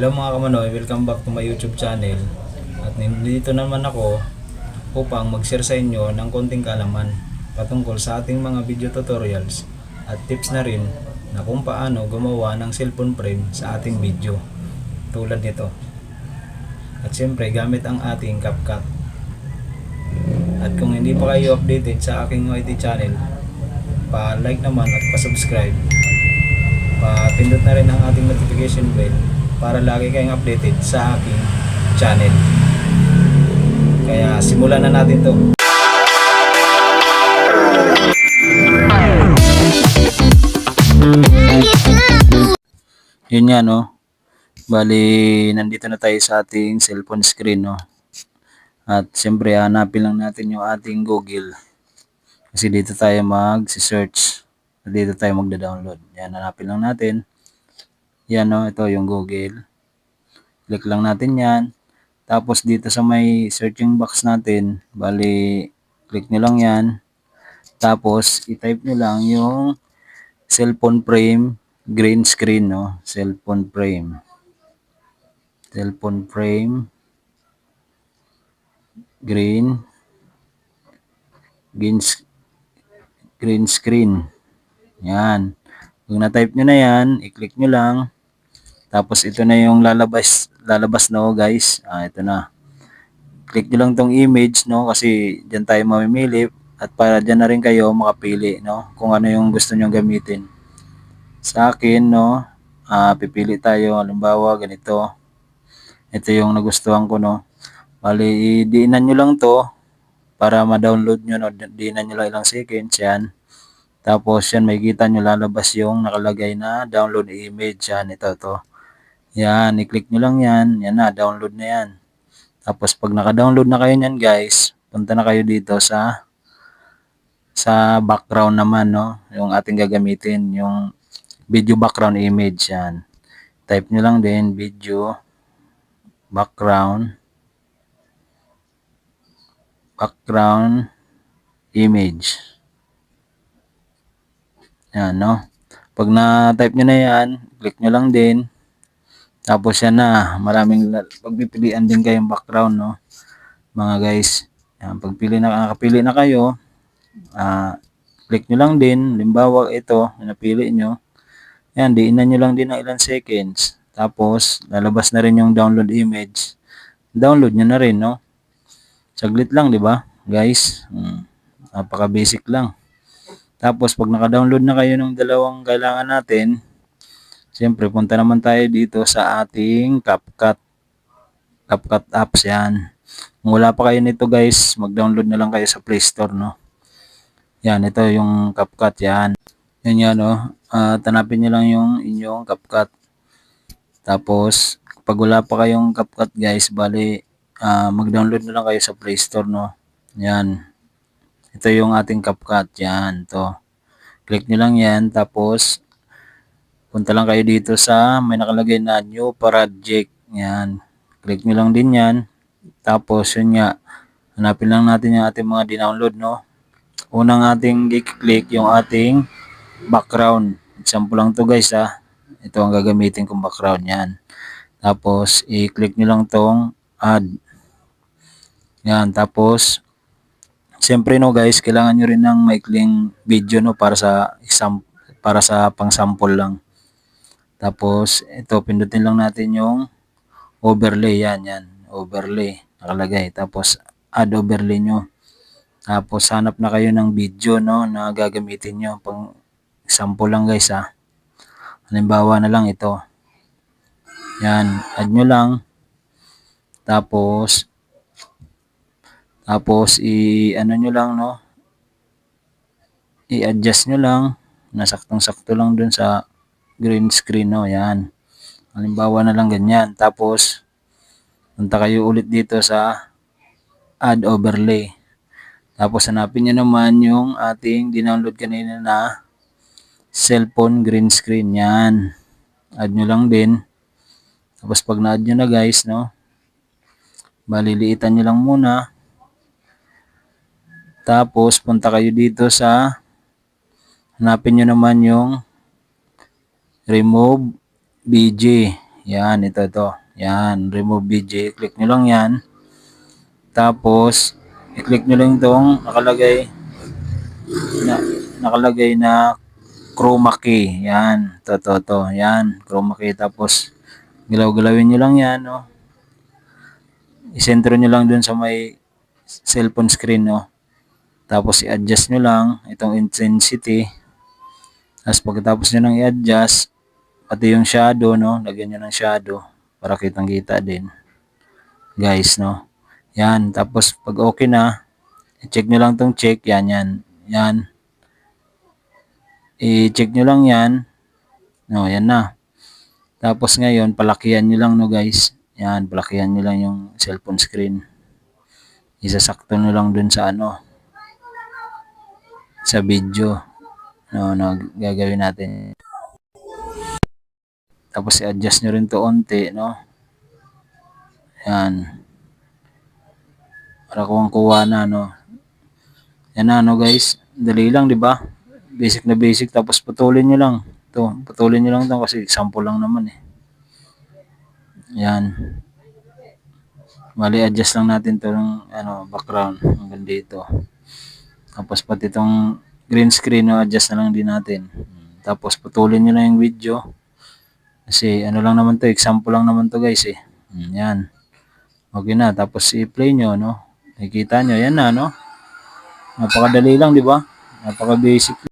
Hello mga kamanoy, welcome back to my YouTube channel. At nandito naman ako upang mag-share sa inyo ng konting kalaman patungkol sa ating mga video tutorials at tips na rin na kung paano gumawa ng cellphone frame sa ating video tulad nito. At siyempre gamit ang ating CapCut. At kung hindi pa kayo updated sa aking YT channel, pa-like naman at pa-subscribe pa-pindot na rin ang ating notification bell para lagi kayong updated sa aking channel. Kaya simulan na natin to. Yun nga no. Bali, nandito na tayo sa ating cellphone screen no. At siyempre hanapin lang natin yung ating Google. Kasi dito tayo mag-search. Dito tayo magda-download. Yan, hanapin lang natin. Yan no, ito yung Google. Click lang natin yan. Tapos dito sa may searching box natin, bali, click nyo lang yan. Tapos, i-type nyo lang yung cellphone frame green screen, no? Cellphone frame. Cellphone frame green green, green screen. Yan. Pag na-type nyo na yan, i-click nyo lang. Tapos ito na yung lalabas, lalabas no guys. Ah, ito na. Click nyo lang tong image no kasi diyan tayo mamimili at para diyan na rin kayo makapili no kung ano yung gusto nyo gamitin. Sa akin no, ah, pipili tayo halimbawa ganito. Ito yung nagustuhan ko no. Bali, diinan nyo lang to para ma-download nyo no. Diinan nyo lang ilang seconds yan. Tapos yan, may kita nyo lalabas yung nakalagay na download image. Yan, ito to. Yan, i-click nyo lang yan. Yan na, download na yan. Tapos pag naka-download na kayo niyan guys, punta na kayo dito sa sa background naman, no? Yung ating gagamitin, yung video background image yan. Type nyo lang din, video background background image. Yan, no? Pag na-type nyo na yan, click nyo lang din. Tapos yan na, maraming pagpipilian din kayong background, no? Mga guys, yan, pagpili na, nakapili na kayo, ah, click nyo lang din. Limbawa ito, napili nyo. Yan, diinan nyo lang din ng ilang seconds. Tapos, lalabas na rin yung download image. Download nyo na rin, no? Saglit lang, di ba? Guys, mm, napaka-basic lang. Tapos, pag naka-download na kayo ng dalawang kailangan natin, siyempre, punta naman tayo dito sa ating CapCut. CapCut apps yan. Kung wala pa kayo nito guys, mag-download na lang kayo sa Play Store, no? Yan, ito yung CapCut yan. Yan yan, no? At hanapin nyo lang yung inyong CapCut. Tapos, pag wala pa kayong CapCut guys, bali, ah, mag-download na lang kayo sa Play Store, no? Yan. Ito yung ating CapCut. Yan, to. Click nyo lang yan. Tapos, punta lang kayo dito sa may nakalagay na new project. Yan. Click nyo lang din yan. Tapos, yun nga. Hanapin lang natin yung ating mga dinownload, no? Unang ating i-click yung ating background. Example lang to guys, ha. Ito ang gagamitin kong background yan. Tapos, i-click nyo lang tong add. Yan. Tapos, Siyempre no guys, kailangan nyo rin ng maikling video no para sa exam para sa pang-sample lang. Tapos ito pindutin lang natin yung overlay yan yan, overlay nakalagay. Tapos add overlay nyo. Tapos hanap na kayo ng video no na gagamitin nyo pang sample lang guys ha. Halimbawa na lang ito. Yan, add nyo lang. Tapos tapos i ano nyo lang no. I-adjust nyo lang. Nasaktong-sakto lang dun sa green screen no. Yan. Halimbawa na lang ganyan. Tapos punta kayo ulit dito sa add overlay. Tapos hanapin nyo naman yung ating dinownload kanina na cellphone green screen. Yan. Add nyo lang din. Tapos pag na-add nyo na guys, no, maliliitan nyo lang muna. Tapos, punta kayo dito sa, hanapin nyo naman yung remove BG. Yan, ito, ito. Yan, remove BG. Click nyo lang yan. Tapos, i-click nyo lang itong nakalagay na, nakalagay na chroma key. Yan, to, to, to. Yan, chroma key. Tapos, galaw-galawin nyo lang yan, no. I-center nyo lang dun sa may cellphone screen, no. Tapos, i-adjust nyo lang itong intensity. Tapos, pagkatapos nyo nang i-adjust, pati yung shadow, no. Lagyan nyo ng shadow para kitang-kita din. Guys, no. Yan. Tapos, pag okay na, i-check nyo lang tong check. Yan, yan. Yan. I-check nyo lang yan. No, yan na. Tapos ngayon, palakihan nyo lang, no guys. Yan, palakihan nyo lang yung cellphone screen. Isasakto nyo lang dun sa ano, sa video. No, no, gagawin natin. Tapos i-adjust nyo rin to onti, no. Yan. Para kuwang-kuha na, no. Yan na, no guys. Dali lang, di ba? Basic na basic. Tapos putulin nyo lang. To, putulin nyo lang to kasi sample lang naman eh. Yan. Bali, adjust lang natin to ng ano, background hanggang dito. Tapos pati itong green screen, no, adjust na lang din natin. Tapos putulin nyo na yung video. Kasi ano lang naman to, example lang naman to guys eh. Hmm, Yan. Okay na. Tapos i-play nyo, no. Nakikita nyo. Yan na, no. Napakadali lang, di ba? Napaka-basic